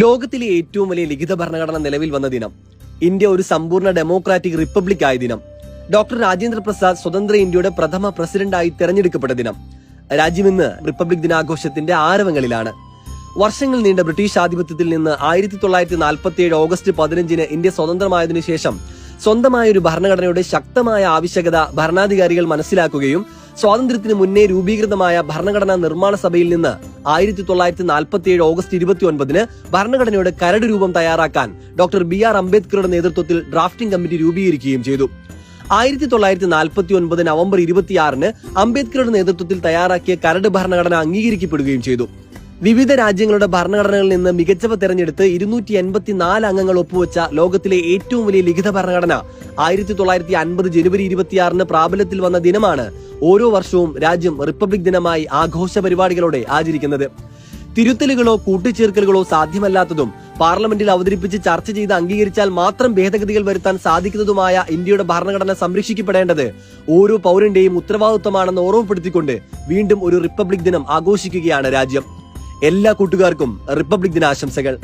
ലോകത്തിലെ ഏറ്റവും വലിയ ലിഖിത ഭരണഘടന നിലവിൽ വന്ന ദിനം. ഇന്ത്യ ഒരു സമ്പൂർണ ഡെമോക്രാറ്റിക് റിപ്പബ്ലിക് ആയ ദിനം. ഡോക്ടർ രാജേന്ദ്ര പ്രസാദ് സ്വതന്ത്ര ഇന്ത്യയുടെ പ്രഥമ പ്രസിഡന്റായി തെരഞ്ഞെടുക്കപ്പെട്ട ദിനം. രാജ്യം ഇന്ന് റിപ്പബ്ലിക് ദിനാഘോഷത്തിന്റെ ആരവങ്ങളിലാണ്. വർഷങ്ങൾ നീണ്ട ബ്രിട്ടീഷ് ആധിപത്യത്തിൽ നിന്ന് ആയിരത്തി തൊള്ളായിരത്തി നാൽപ്പത്തി ഏഴ് ഓഗസ്റ്റ് പതിനഞ്ചിന് ഇന്ത്യ സ്വതന്ത്രമായതിനു ശേഷം സ്വന്തമായ ഒരു ഭരണഘടനയുടെ ശക്തമായ ആവശ്യകത ഭരണാധികാരികൾ മനസ്സിലാക്കുകയും സ്വാതന്ത്ര്യത്തിന് മുന്നേ രൂപീകൃതമായ ഭരണഘടനാ നിർമ്മാണ സഭയിൽ നിന്ന് ആയിരത്തി തൊള്ളായിരത്തി നാൽപ്പത്തി ഏഴ് ഓഗസ്റ്റ് ഇരുപത്തി ഒൻപതിന് ഭരണഘടനയുടെ കരട് രൂപം തയ്യാറാക്കാൻ ഡോക്ടർ ബി ആർ അംബേദ്കറുടെ നേതൃത്വത്തിൽ ഡ്രാഫ്റ്റിംഗ് കമ്മിറ്റി രൂപീകരിക്കുകയും ചെയ്തു. ആയിരത്തി തൊള്ളായിരത്തി നാൽപ്പത്തി ഒൻപത് നവംബർ ഇരുപത്തിയാറിന് അംബേദ്കറുടെ നേതൃത്വത്തിൽ തയ്യാറാക്കിയ കരട് ഭരണഘടന അംഗീകരിക്കപ്പെടുകയും ചെയ്തു. വിവിധ രാജ്യങ്ങളുടെ ഭരണഘടനകളിൽ നിന്ന് മികച്ചവ തെരഞ്ഞെടുത്ത് ഇരുന്നൂറ്റി എൺപത്തിനാല് അംഗങ്ങൾ ഒപ്പുവെച്ച ലോകത്തിലെ ഏറ്റവും വലിയ ലിഖിത ഭരണഘടന. ആയിരത്തി തൊള്ളായിരത്തി അൻപത് ജനുവരി ഇരുപത്തിയാറിന് പ്രാബല്യത്തിൽ വന്ന ദിനമാണ് ഓരോ വർഷവും രാജ്യം റിപ്പബ്ലിക് ദിനമായി ആഘോഷ പരിപാടികളോടെ ആചരിക്കുന്നത്. തിരുത്തലുകളോ കൂട്ടിച്ചേർക്കലുകളോ സാധ്യമല്ലാത്തതും പാർലമെന്റിൽ അവതരിപ്പിച്ച് ചർച്ച ചെയ്ത് അംഗീകരിച്ചാൽ മാത്രം ഭേദഗതികൾ വരുത്താൻ സാധിക്കുന്നതുമായ ഇന്ത്യയുടെ ഭരണഘടന സംരക്ഷിക്കപ്പെടേണ്ടത് ഓരോ പൗരന്റെയും ഉത്തരവാദിത്വമാണെന്ന് ഓർമ്മപ്പെടുത്തിക്കൊണ്ട് വീണ്ടും ഒരു റിപ്പബ്ലിക് ദിനം ആഘോഷിക്കുകയാണ് രാജ്യം. എല്ലാ കൂട്ടുകാർക്കും റിപ്പബ്ലിക് ദിനാശംസകൾ.